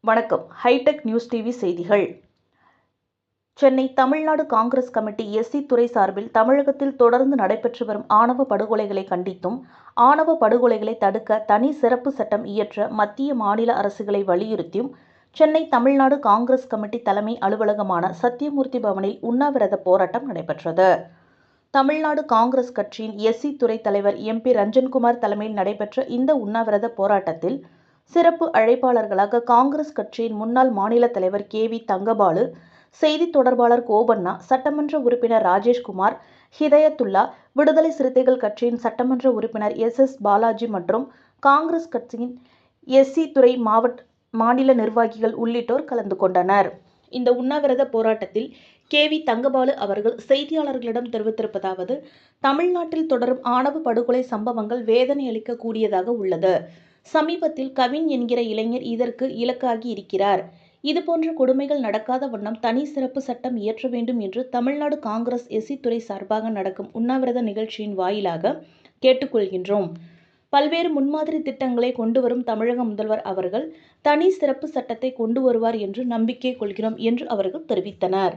வணக்கம். Hitech news TV செய்திகள். Chennai Tamil Nadu Congress committee SC துறை சார்பில் தமிழகத்தில் தொடர்ந்து நடைபெற்று வரும் ஆணவ படுகொலைகளை கண்டித்தும் ஆணவ படுகொலைகளை தடுக்க தனி சிறப்பு சட்டம் இயற்ற மத்திய மாநில அரசுகளை வலியுறுத்தியும் சென்னை தமிழ்நாடு காங்கிரஸ் கமிட்டி தலைமை அலுவலகமான சத்தியமூர்த்தி பவனில் உண்ணாவிரத போராட்டம் நடைபெற்றது. தமிழ்நாடு காங்கிரஸ் கட்சியின் எஸ்சி துறை தலைவர் எம்பி ரஞ்சன்குமார் தலைமையில் நடைபெற்ற இந்த உண்ணாவிரத போராட்டத்தில் சிறப்பு அழைப்பாளர்களாக காங்கிரஸ் கட்சியின் முன்னாள் மாநில தலைவர் கே வி தங்கபாலு செய்தி தொடர்பாளர் கோபண்ணா சட்டமன்ற உறுப்பினர் ராஜேஷ்குமார் ஹிதயத்துல்லா விடுதலை சிறுத்தைகள் கட்சியின் சட்டமன்ற உறுப்பினர் எஸ் எஸ் பாலாஜி மற்றும் காங்கிரஸ் கட்சியின் எஸ்சி துறை மாவட்ட மாநில நிர்வாகிகள் உள்ளிட்டோர் கலந்து கொண்டனர். இந்த உண்ணாவிரத போராட்டத்தில் கே வி தங்கபாலு அவர்கள் செய்தியாளர்களிடம் தெரிவித்திருப்பதாவது தமிழ்நாட்டில் தொடரும் ஆணவ படுகொலை சம்பவங்கள் வேதனை அளிக்கக்கூடியதாக உள்ளது. சமீபத்தில் கவின் என்கிற இளைஞர் இதற்கு இலக்காகி இருக்கிறார். இதுபோன்ற கொடுமைகள் நடக்காத வண்ணம் தனி சிறப்பு சட்டம் இயற்ற வேண்டும் என்று தமிழ்நாடு காங்கிரஸ் எஸ்சி துறை சார்பாக நடக்கும் உண்ணாவிரத நிகழ்ச்சியின் வாயிலாக கேட்டுக்கொள்கின்றோம். பல்வேறு முன்மாதிரி திட்டங்களை கொண்டு வரும் தமிழக முதல்வர் அவர்கள் தனி சிறப்பு சட்டத்தை கொண்டு வருவார் என்று நம்பிக்கை கொள்கிறோம் என்று அவர்கள் தெரிவித்தனர்.